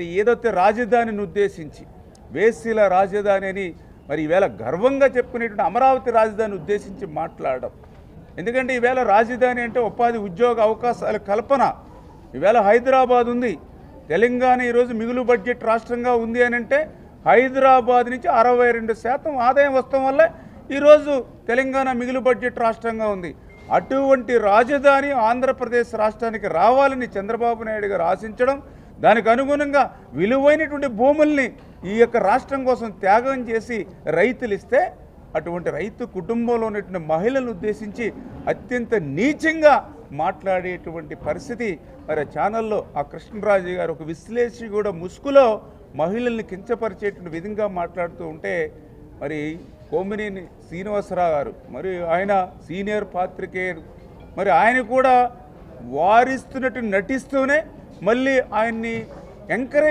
ఏదైతే రాజధానిని ఉద్దేశించి వేసీల రాజధాని అని మరి ఈవేళ గర్వంగా చెప్పుకునేటువంటి అమరావతి రాజధాని ఉద్దేశించి మాట్లాడడం. ఎందుకంటే ఈవేళ రాజధాని అంటే ఉపాధి ఉద్యోగ అవకాశాల కల్పన. ఈవేళ హైదరాబాద్ ఉంది. తెలంగాణ ఈరోజు మిగులు బడ్జెట్ రాష్ట్రంగా ఉంది అని అంటే హైదరాబాద్ నుంచి అరవై రెండు శాతం ఆదాయం వస్తాం వల్లే ఈరోజు తెలంగాణ మిగులు బడ్జెట్ రాష్ట్రంగా ఉంది. అటువంటి రాజధాని ఆంధ్రప్రదేశ్ రాష్ట్రానికి రావాలని చంద్రబాబు నాయుడు గారు ఆశించడం దానికి అనుగుణంగా విలువైనటువంటి భూముల్ని ఈ యొక్క రాష్ట్రం కోసం త్యాగం చేసి రైతులు ఇస్తే అటువంటి రైతు కుటుంబంలో ఉన్నటువంటి మహిళలను ఉద్దేశించి అత్యంత నీచంగా మాట్లాడేటువంటి పరిస్థితి. మరి ఛానల్లో ఆ కృష్ణరాజు గారు ఒక విశ్లేషి కూడా ముసుగులో మహిళల్ని కించపరిచేటువంటి విధంగా మాట్లాడుతూ ఉంటే మరి కోమినేని శ్రీనివాసరావు గారు మరి ఆయన సీనియర్ పాత్రికేయుడు మరి ఆయన కూడా వారిస్తున్నట్టు నటిస్తూనే మళ్ళీ ఆయన్ని ఎంకరేజ్